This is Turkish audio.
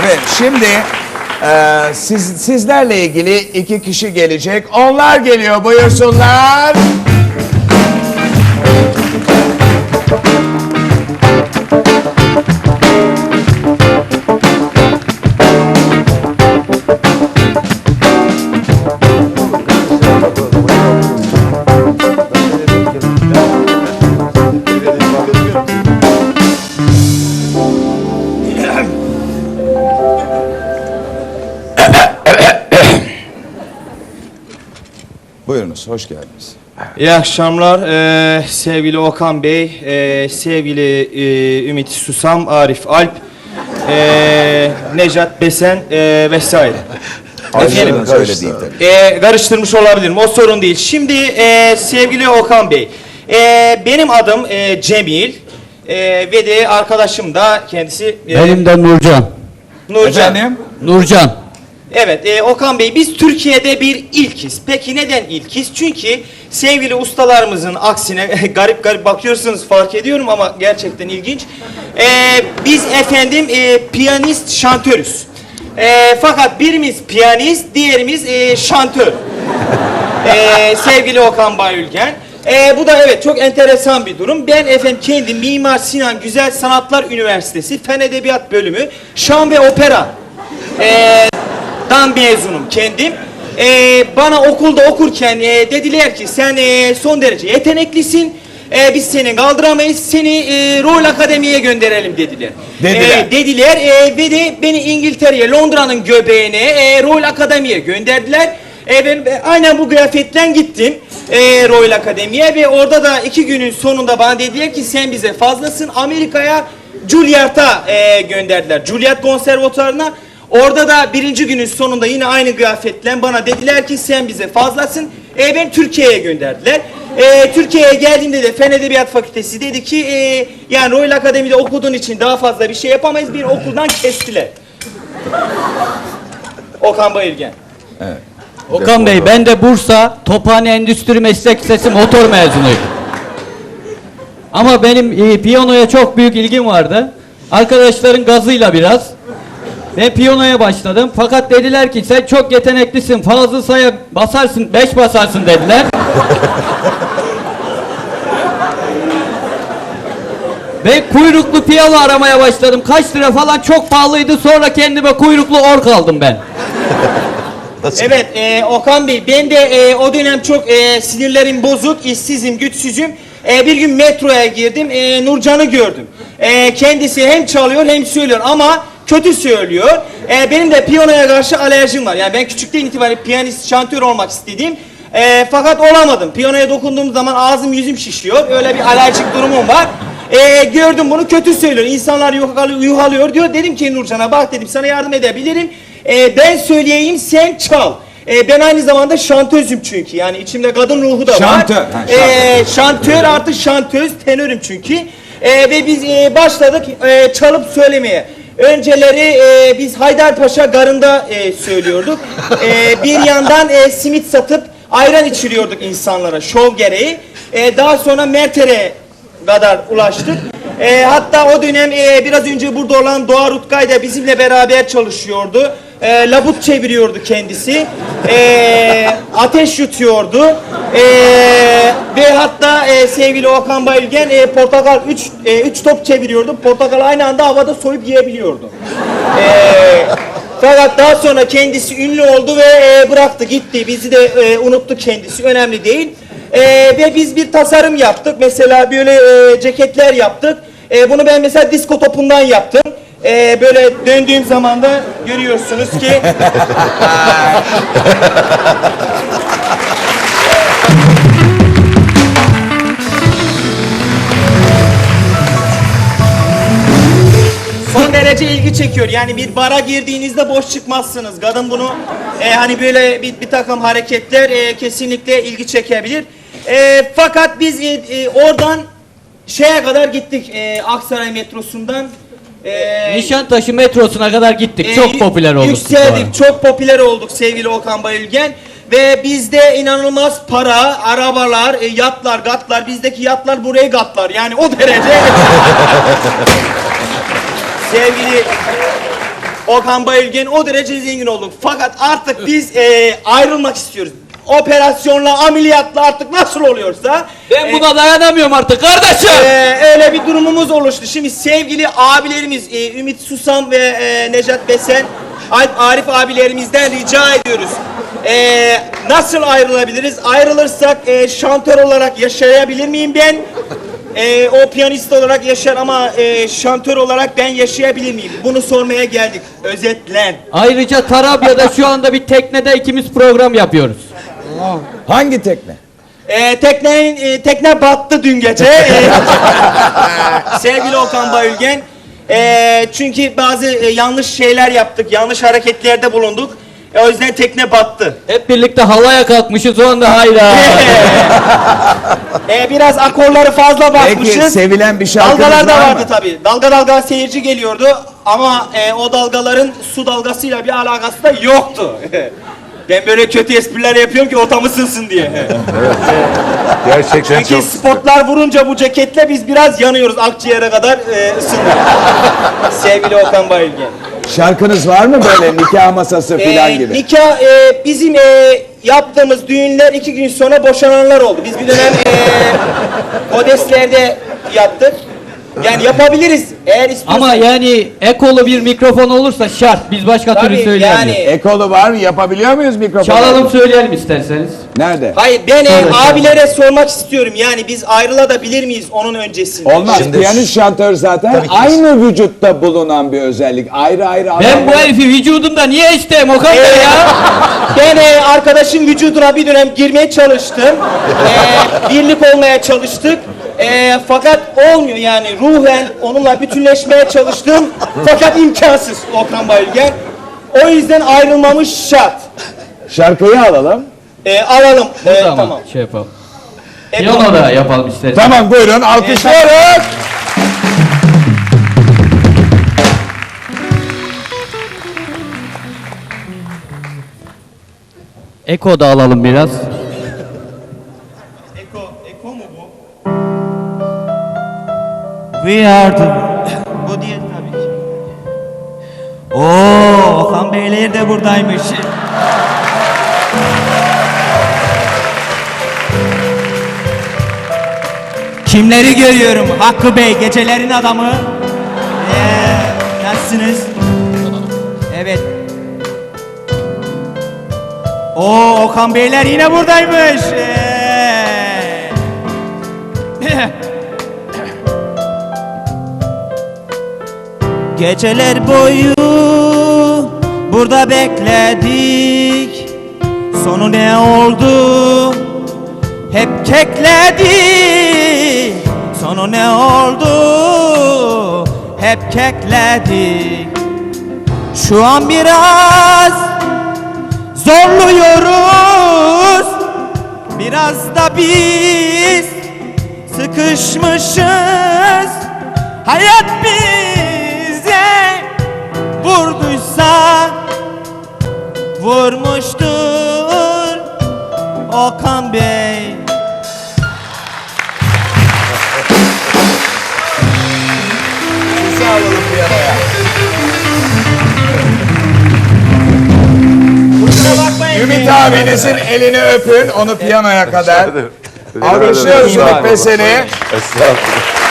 Evet şimdi e, siz, sizlerle ilgili iki kişi gelecek. Onlar geliyor buyursunlar. Buyurunuz hoş geldiniz. İyi akşamlar Ee, sevgili Okan Bey, ee, sevgili ee, Ümit Susam, Arif Alp, ee, Necat Besen ee, vesaire. Efendim, Ayrıca öyle değil tabii. ee, karıştırmış olabilirim, o sorun değil. Şimdi ee, sevgili Okan Bey, ee, benim adım ee, Cemil ee, ve de arkadaşım da kendisi ee, Benim de Nurcan. Nurcan. Efendim? Nurcan. Evet e, Okan Bey biz Türkiye'de bir ilkiz. Peki neden ilkiz? Çünkü sevgili ustalarımızın aksine garip garip bakıyorsunuz fark ediyorum ama gerçekten ilginç. E, biz efendim e, piyanist şantörüz. E, fakat birimiz piyanist, diğerimiz e, şantör. E, sevgili Okan Bayülgen. E, bu da evet çok enteresan bir durum. Ben efendim kendim Mimar Sinan Güzel Sanatlar Üniversitesi Fen Edebiyat Bölümü Şan ve Opera e, dan mezunum kendim. Ee, bana okulda okurken e, dediler ki sen e, son derece yeteneklisin. E, biz seni kaldıramayız. Seni e, Royal Akademi'ye gönderelim dediler. Dediler. E, dediler e, ve de beni İngiltere'ye, Londra'nın göbeğine e, Royal Akademi'ye gönderdiler. E, ben e, aynen bu kıyafetle gittim e, Royal Akademi'ye ve orada da iki günün sonunda bana dediler ki sen bize fazlasın. Amerika'ya Juilliard'a e, gönderdiler. Juilliard konservatuarına. Orada da birinci günün sonunda yine aynı kıyafetle bana dediler ki sen bize fazlasın. E, ben Türkiye'ye gönderdiler. E, Türkiye'ye geldiğimde de Fen Edebiyat Fakültesi dedi ki e, yani Royal Akademi'de okuduğun için daha fazla bir şey yapamayız. Bir okuldan kestiler. Okan Bayülgen. Okan Bey ben de Bursa Tophane Endüstri Meslek Lisesi motor mezunuydum. Ama benim e, piyanoya çok büyük ilgim vardı. Arkadaşların gazıyla biraz. Ben piyanoya başladım. Fakat dediler ki sen çok yeteneklisin. Fazla saya basarsın, beş basarsın dediler. Ben kuyruklu piyano aramaya başladım. Kaç lira falan çok pahalıydı. Sonra kendime kuyruklu ork aldım ben. Evet e, Okan Bey ben de e, o dönem çok e, sinirlerim bozuk, işsizim, güçsüzüm. E, bir gün metroya girdim, e, Nurcan'ı gördüm. E, kendisi hem çalıyor hem söylüyor ama kötü söylüyor. E, benim de piyanoya karşı alerjim var. Yani ben küçükten itibaren piyanist, şantör olmak istedim. E, fakat olamadım. Piyanoya dokunduğum zaman ağzım yüzüm şişiyor. Öyle bir alerjik durumum var. E, gördüm bunu kötü söylüyor. İnsanlar yuhalıyor, diyor. Dedim ki Nurcan'a bak dedim sana yardım edebilirim. E, ben söyleyeyim sen çal. E, ben aynı zamanda şantözüm çünkü. Yani içimde kadın ruhu da Şantör, var. ha, E, şantör artı şantöz tenörüm çünkü. E, ve biz e, başladık e, çalıp söylemeye. Önceleri e, biz Haydarpaşa garında e, söylüyorduk. E, bir yandan e, simit satıp ayran içiriyorduk insanlara şov gereği. E, daha sonra Mertere kadar ulaştık. E, hatta o dönem e, biraz önce burada olan Doğa Rutkay da bizimle beraber çalışıyordu. E, labut çeviriyordu kendisi. E, ateş yutuyordu. E, ve hatta e, sevgili Okan Bayülgen e, portakal 3 e, üç top çeviriyordu. Portakal aynı anda havada soyup yiyebiliyordu. E, fakat daha sonra kendisi ünlü oldu ve e, bıraktı gitti. Bizi de e, unuttu kendisi. Önemli değil. E, ve biz bir tasarım yaptık. Mesela böyle e, ceketler yaptık. E, bunu ben mesela disko topundan yaptım. E, böyle döndüğüm zaman da görüyorsunuz ki son derece ilgi çekiyor. Yani bir bara girdiğinizde boş çıkmazsınız. Kadın bunu e, hani böyle bir, bir takım hareketler e, kesinlikle ilgi çekebilir. E, fakat biz e, e, oradan şeye kadar gittik e, Aksaray metrosundan. E, Nişantaşı metrosuna kadar gittik. e, Çok popüler olduk. Yükseldik, çok popüler olduk sevgili Okan Bayülgen. Ve bizde inanılmaz para, arabalar, e, yatlar, gatlar, bizdeki yatlar buraya gatlar. Yani o derece sevgili Okan Bayülgen o derece zengin olduk. Fakat artık biz e, ayrılmak istiyoruz. Operasyonla, ameliyatla artık nasıl oluyorsa. Ben e, buna dayanamıyorum artık kardeşim. ee, öyle bir durumumuz oluştu. Şimdi sevgili abilerimiz e, Ümit Susam ve e, Necat Besen, Arif abilerimizden rica ediyoruz. Ee, nasıl ayrılabiliriz? Ayrılırsak e, şantör olarak yaşayabilir miyim ben? E, o piyanist olarak yaşar ama e, şantör olarak ben yaşayabilir miyim? Bunu sormaya geldik. Özetlen. Ayrıca Tarabya'da şu anda bir teknede ikimiz program yapıyoruz. Hangi tekne? E, teknenin e, tekne battı dün gece. E, sevgili Okan Bayülgen. E, çünkü bazı e, yanlış şeyler yaptık, yanlış hareketlerde bulunduk. E, o yüzden tekne battı. Hep birlikte halaya kalkmışız o anda hayda. E, biraz akorları fazla Peki basmışız. sevilen bir şarkınız Dalgalar da var vardı tabii. Dalga dalga seyirci geliyordu ama e, o dalgaların su dalgasıyla bir alakası da yoktu. ben böyle kötü espriler yapıyorum ki ortam ısınsın diye. Gerçekten Çünkü çok spotlar vurunca bu ceketle biz biraz yanıyoruz akciğere kadar e, ısındık. Sevgili Okan Bayülgen. Şarkınız var mı böyle nikah masası filan Ee, gibi? Nikah e, bizim e, yaptığımız düğünler iki gün sonra boşananlar oldu. Biz bir dönem e, Kodeslerde yaptık. Yani yapabiliriz eğer istiyorsan. Ama yani ekolu bir mikrofon olursa şart. Biz başka Tabii, türlü söyleyemeyiz. yani- Ekolu var mı? Yapabiliyor muyuz mikrofonu? Çalalım söyleyelim isterseniz. Nerede? Hayır ben e, Tabii, abilere sormak istiyorum. Yani biz ayrılabilir miyiz onun öncesinde? Olmaz. Şimdi- Piyanist şantör zaten Tabii ki. aynı vücutta bulunan bir özellik. Ayrı ayrı Ben bu herifi vücudumda niye isteyeyim Okan Bey ya? Ben e, arkadaşın vücuduna bir dönem girmeye çalıştım. E, birlik olmaya çalıştık. E, fakat olmuyor yani ruhen onunla bütünleşmeye çalıştım. Fakat imkansız Okan Bayülgen. O yüzden ayrılmamız şart. Şarkıyı alalım. E, alalım. E, tamam. şey yapalım. E, Piyano da yapalım isterseniz. Tamam buyurun alkışlıyoruz. Eko da alalım biraz. Are the... Bu değil tabii ki. Oo, Okan Beyler de buradaymış. Kimleri görüyorum? Hakkı Bey, gecelerin adamı. Ee, nasılsınız? Evet. Oo, Okan Beyler yine buradaymış. Ee. Geceler boyu burada bekledik. Sonu ne oldu? Hep kekledik. Sonu ne oldu? Hep kekledik. Şu an biraz zorluyoruz. Biraz da biz sıkışmışız. Hayat bize vurduysa Vurmuştur Okan Bey Sizi alalım piyanoya. Ümit abinizin elini öpün onu piyanoya kadar. Alkışlıyoruz. Ümit. Estağfurullah.